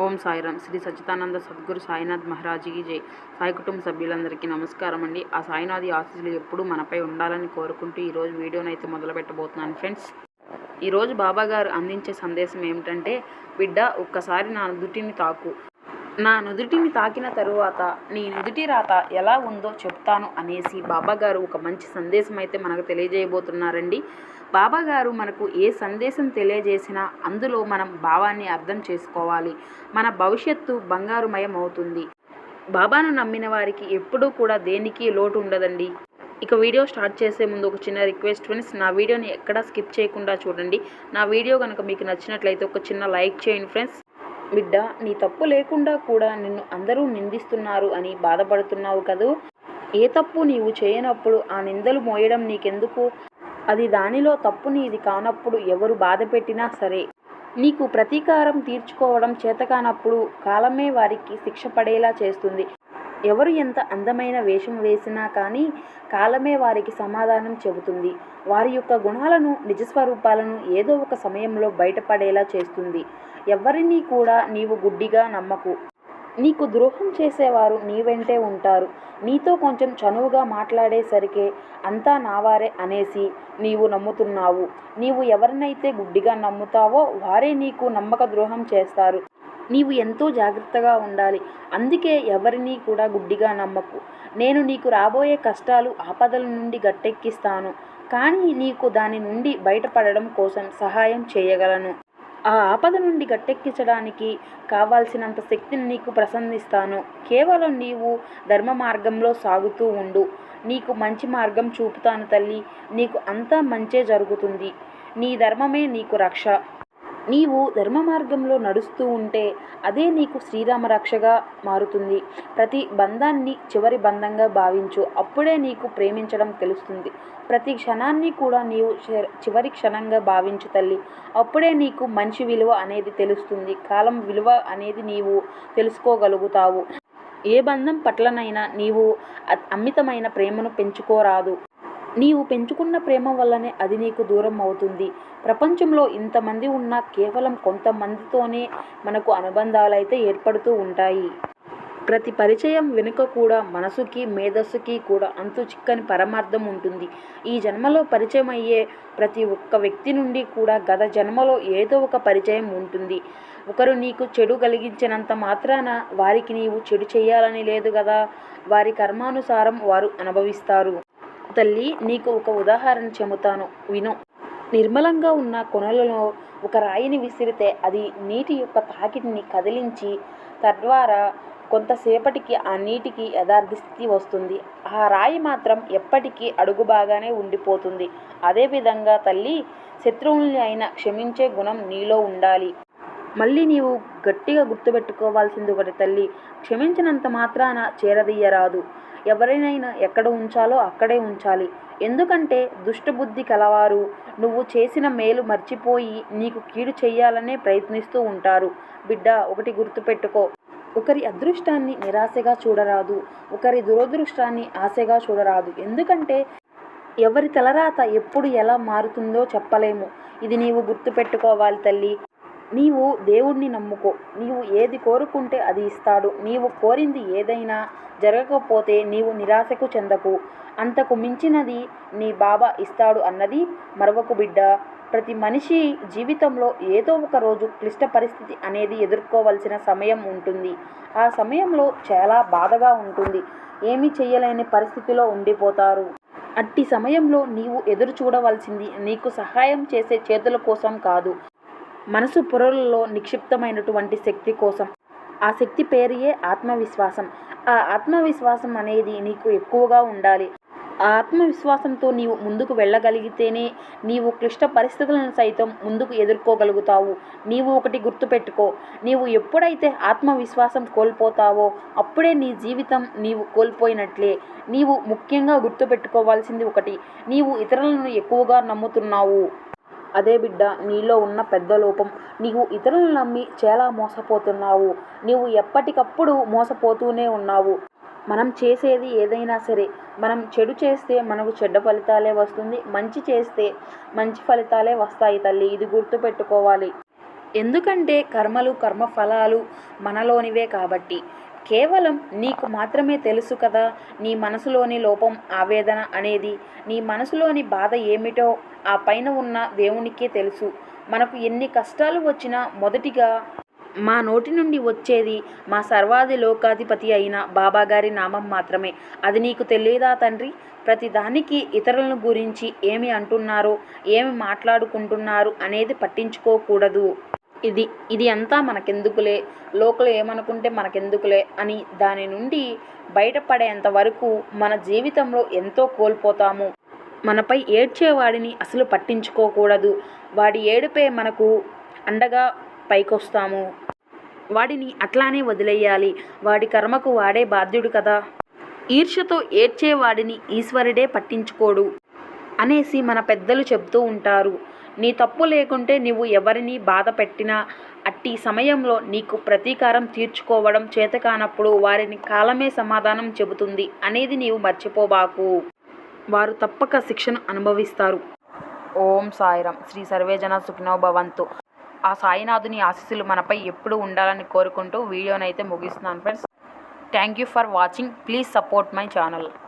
ఓం సాయిరామ్. శ్రీ సచ్చిదానంద సద్గురు సాయినాథ్ మహారాజీకి జై. సాయి కుటుంబ సభ్యులందరికీ నమస్కారం అండి ఆ సాయినాథ్ ఆశీస్సులు ఎప్పుడూ మనపై ఉండాలని కోరుకుంటూ ఈరోజు వీడియోని అయితే మొదలు పెట్టబోతున్నాను ఫ్రెండ్స్. ఈరోజు బాబా గారు అందించే సందేశం ఏమిటంటే బిడ్డ ఒక్కసారి నా నుదుటిని తాకు. నా నుదుటిని తాకిన తరువాత నీ నుదుటి రాత ఎలా ఉందో చెప్తాను అనేసి బాబాగారు ఒక మంచి సందేశం అయితే మనకు తెలియజేయబోతున్నారండి. బాబాగారు మనకు ఏ సందేశం తెలియజేసినా అందులో మనం భావాన్ని అర్థం చేసుకోవాలి. మన భవిష్యత్తు బంగారుమయం అవుతుంది బాబాను నమ్మిన వారికి ఎప్పుడూ కూడా దేనికి లోటు ఉండదండి ఇక వీడియో స్టార్ట్ చేసే ముందు ఒక చిన్న రిక్వెస్ట్ ఫ్రెండ్స్ నా వీడియోని ఎక్కడా స్కిప్ చేయకుండా చూడండి. నా వీడియో కనుక మీకు నచ్చినట్లయితే ఒక చిన్న లైక్ చేయండి ఫ్రెండ్స్. బిడ్డ నీ తప్పు లేకుండా కూడా నిన్ను అందరూ నిందిస్తున్నారు అని బాధపడుతున్నావు కదూ? ఏ తప్పు నీవు చేయనప్పుడు ఆ నిందలు మోయడం నీకెందుకు? అది దానిలో తప్పు నీది కానప్పుడు ఎవరు బాధ పెట్టినా సరే. నీకు ప్రతీకారం తీర్చుకోవడం చేతకానప్పుడు కాలమే వారికి శిక్ష పడేలా చేస్తుంది. ఎవరు ఎంత అందమైన వేషం వేసినా కానీ కాలమే వారికి సమాధానం చెబుతుంది. వారి యొక్క గుణాలను నిజస్వరూపాలను ఏదో ఒక సమయంలో బయటపడేలా చేస్తుంది. ఎవరినీ కూడా నీవు గుడ్డిగా నమ్మకు. నీకు ద్రోహం చేసేవారు నీ వెంటే ఉంటారు. నీతో కొంచెం చనువుగా మాట్లాడేసరికే అంతా నావారే అనేసి నీవు నమ్ముతున్నావు. నీవు ఎవరినైతే గుడ్డిగా నమ్ముతావో వారే నీకు నమ్మక ద్రోహం చేస్తారు. నీవు ఎంతో జాగ్రత్తగా ఉండాలి. అందుకే ఎవరినీ కూడా గుడ్డిగా నమ్మకు. నేను నీకు రాబోయే కష్టాలు ఆపదల నుండి గట్టెక్కిస్తాను. కానీ నీకు దాని నుండి బయటపడడం కోసం సహాయం చేయగలను. ఆ ఆపద నుండి గట్టెక్కించడానికి కావాల్సినంత శక్తిని నీకు ప్రసందిస్తాను కేవలం నీవు ధర్మ మార్గంలో సాగుతూ ఉండు. నీకు మంచి మార్గం చూపుతాను తల్లి. నీకు అంతా మంచే జరుగుతుంది. నీ ధర్మమే నీకు రక్ష. నీవు ధర్మ మార్గంలో నడుస్తూ ఉంటే అదే నీకు శ్రీరామ రక్షగా మారుతుంది. ప్రతి బంధాన్ని చివరి బంధంగా భావించు. అప్పుడే నీకు ప్రేమించడం తెలుస్తుంది. ప్రతి క్షణాన్ని కూడా నీవు చివరి క్షణంగా భావించు తల్లి. అప్పుడే నీకు మనిషి విలువ అనేది తెలుస్తుంది. కాలం విలువ అనేది నీవు తెలుసుకోగలుగుతావు. ఏ బంధం పట్లనైనా నీవు అమితమైన ప్రేమను పెంచుకోరాదు. నీవు పెంచుకున్న ప్రేమ వల్లనే అది నీకు దూరం అవుతుంది. ప్రపంచంలో ఇంతమంది ఉన్నా కేవలం కొంతమందితోనే మనకు అనుబంధాలైతే ఏర్పడుతూ ఉంటాయి. ప్రతి పరిచయం వెనుక కూడా మనసుకి మేధస్సుకి కూడా అంతు చిక్కని పరమార్థం ఉంటుంది. ఈ జన్మలో పరిచయం అయ్యే ప్రతి ఒక్క వ్యక్తి నుండి కూడా గత జన్మలో ఏదో ఒక పరిచయం ఉంటుంది. ఒకరు నీకు చెడు కలిగించినంత మాత్రాన వారికి నీవు చెడు చేయాలని లేదు కదా? వారి కర్మానుసారం వారు అనుభవిస్తారు. తల్లి నీకు ఒక ఉదాహరణ చెబుతాను. విను. నిర్మలంగా ఉన్న కొనలలో ఒక రాయిని విసిరితే అది నీటి యొక్క తాకిడిని కదిలించి తద్వారా కొంతసేపటికి ఆ నీటికి యథార్థ స్థితి వస్తుంది. ఆ రాయి మాత్రం ఎప్పటికీ అడుగు బాగానే ఉండిపోతుంది. అదేవిధంగా తల్లి శత్రువుల్ని అయినా క్షమించే గుణం నీలో ఉండాలి. మళ్ళీ నీవు గట్టిగా గుర్తుపెట్టుకోవాల్సింది ఒకటి తల్లి క్షమించినంత మాత్రాన చేరదీయరాదు. ఎవరినైనా ఎక్కడ ఉంచాలో అక్కడే ఉంచాలి. ఎందుకంటే దుష్టబుద్ధి కలవారు. నువ్వు చేసిన మేలు మర్చిపోయి నీకు కీడు చేయాలనే ప్రయత్నిస్తూ ఉంటారు. బిడ్డ ఒకటి గుర్తుపెట్టుకో. ఒకరి అదృష్టాన్ని నిరాశగా చూడరాదు. ఒకరి దురదృష్టాన్ని ఆశగా చూడరాదు. ఎందుకంటే ఎవరి తలరాత ఎప్పుడు ఎలా మారుతుందో చెప్పలేము. ఇది నీవు గుర్తుపెట్టుకోవాలి తల్లి. నీవు దేవుణ్ణి నమ్ముకో. నీవు ఏది కోరుకుంటే అది ఇస్తాడు. నీవు కోరింది ఏదైనా జరగకపోతే నీవు నిరాశకు చెందకు. అంతకు మించినది నీ బాబా ఇస్తాడు అన్నది మరొక బిడ్డ. ప్రతి మనిషి జీవితంలో ఏదో ఒక రోజు క్లిష్ట పరిస్థితి అనేది ఎదుర్కోవలసిన సమయం ఉంటుంది. ఆ సమయంలో చాలా బాధగా ఉంటుంది. ఏమీ చేయలేని పరిస్థితిలో ఉండిపోతారు. అట్టి సమయంలో నీవు ఎదురు చూడవలసింది నీకు సహాయం చేసే చేతుల కోసం కాదు. మనసు పొరలలో నిక్షిప్తమైనటువంటి శక్తి కోసం. ఆ శక్తి పేరియే ఆత్మవిశ్వాసం. ఆ ఆత్మవిశ్వాసం అనేది నీకు ఎక్కువగా ఉండాలి. ఆ ఆత్మవిశ్వాసంతో నీవు ముందుకు వెళ్ళగలిగితేనే నీవు క్లిష్ట పరిస్థితులను సైతం ముందుకు ఎదుర్కోగలుగుతావు. నీవు ఒకటి గుర్తుపెట్టుకో. నీవు ఎప్పుడైతే ఆత్మవిశ్వాసం కోల్పోతావో అప్పుడే నీ జీవితం నీవు కోల్పోయినట్లే. నీవు ముఖ్యంగా గుర్తుపెట్టుకోవాల్సింది ఒకటి. నీవు ఇతరులను ఎక్కువగా నమ్ముతున్నావు. అదే బిడ్డ నీలో ఉన్న పెద్ద లోపం. నీవు ఇతరులను నమ్మి చాలా మోసపోతున్నావు. నీవు ఎప్పటికప్పుడు మోసపోతూనే ఉన్నావు. మనం చేసేది ఏదైనా సరే మనం చెడు చేస్తే మనకు చెడ్డ ఫలితాలే వస్తుంది. మంచి చేస్తే మంచి ఫలితాలే వస్తాయి తల్లి. ఇది గుర్తుపెట్టుకోవాలి. ఎందుకంటే కర్మలు కర్మఫలాలు మనలోనివే కాబట్టి. కేవలం నీకు మాత్రమే తెలుసు కదా నీ మనసులోని లోపం ఆవేదన అనేది నీ మనసులోని బాధ ఏమిటో ఆ పైన ఉన్న దేవునికే తెలుసు. మనకు ఎన్ని కష్టాలు వచ్చినా మొదటిగా మా నోటి నుండి వచ్చేది మా సర్వాది లోకాధిపతి అయిన బాబాగారి నామం మాత్రమే. అది నీకు తెలియదా తండ్రి? ప్రతిదానికి ఇతరులను గురించి ఏమి అంటున్నారో ఏమి మాట్లాడుకుంటున్నారు అనేది పట్టించుకోకూడదు. ఇది ఇది అంతా మనకెందుకులే? లోకలు ఏమనుకుంటే మనకెందుకులే? అని దాని నుండి బయటపడేంత వరకు మన జీవితంలో ఎంతో కోల్పోతాము. మనపై ఏడ్చేవాడిని అసలు పట్టించుకోకూడదు. వాడి ఏడుపే మనకు అండగా పైకొస్తాము. వాడిని అట్లానే వదిలేయాలి. వాడి కర్మకు వాడే బాధ్యుడు కదా. ఈర్ష్యతో ఏడ్చేవాడిని ఈశ్వరుడే పట్టించుకోడు అనేసి మన పెద్దలు చెబుతూ ఉంటారు. నీ తప్పు లేకుంటే నువ్వు ఎవరిని బాధ పెట్టినా అట్టి సమయంలో నీకు ప్రతీకారం తీర్చుకోవడం చేతకానప్పుడు వారిని కాలమే సమాధానం చెబుతుంది అనేది నీవు మర్చిపోబాకు. వారు తప్పక శిక్షను అనుభవిస్తారు. ఓం సాయిరాం. శ్రీ సర్వేజన సుఖినో భవంతు. ఆ సాయినాథుని ఆశీస్సులు మనపై ఎప్పుడు ఉండాలని కోరుకుంటూ వీడియోనైతే ముగిస్తున్నాను friends. Thank you for watching. Please support my channel.